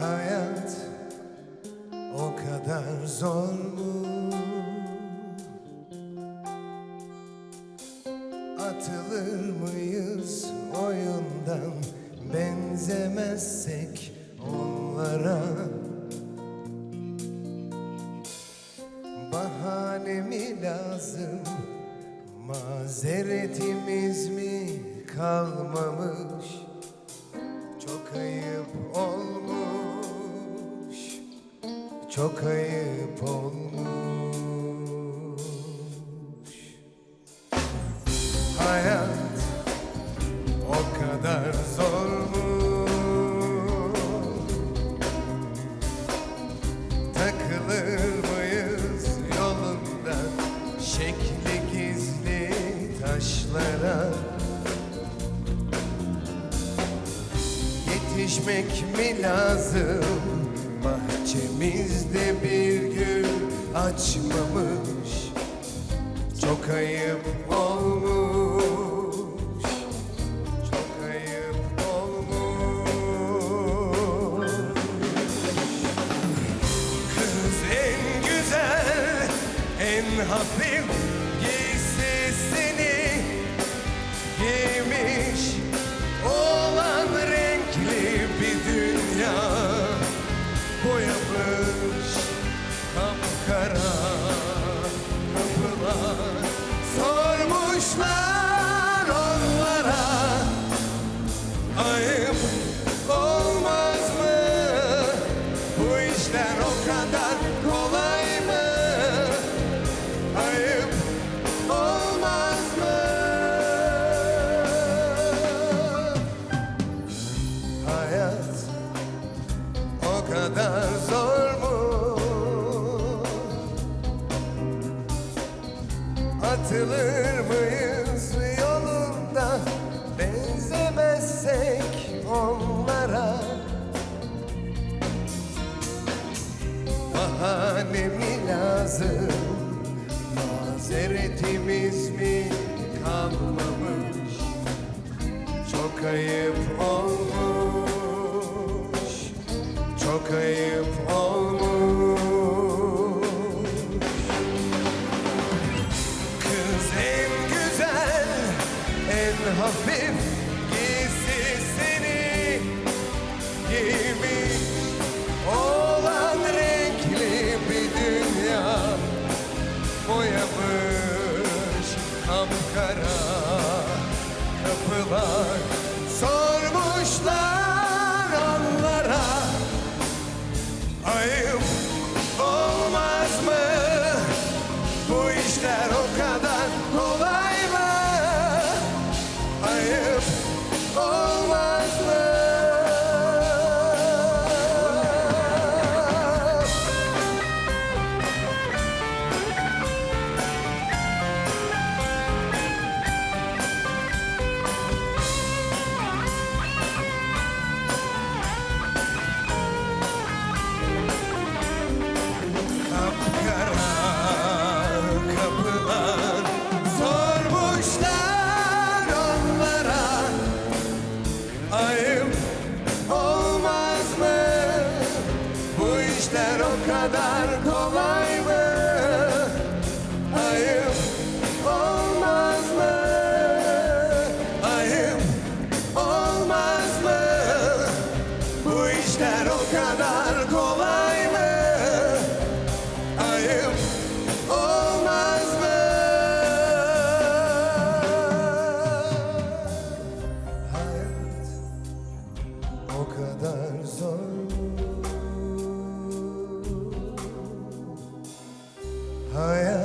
Hayat o kadar zor mu? Atılır mıyız oyundan benzemezsek onlara? Mi lazım? Mazeretimiz mi kalmamış? Çok ayıp olmuş Çok ayıp olmuş Yetişmek mi lazım? Bahçemizde bir gül açmamış. Çok ayıp olmuş. Çok ayıp olmuş. Kız en güzel En hafif sormuşlar onlara ayıp olmaz mı? Bu işler o kadar kolay mı? Ayıp olmaz mı? Hayat o kadar zor mu? Atılır mıyız lazım? Mazeretimiz mi kalmamış? Çok ayıp olmuş Çok ayıp olmuş Kız en güzel En hafif kapılar Sormuşlar onlara Ayıp olmaz mı? Bu işler Hayat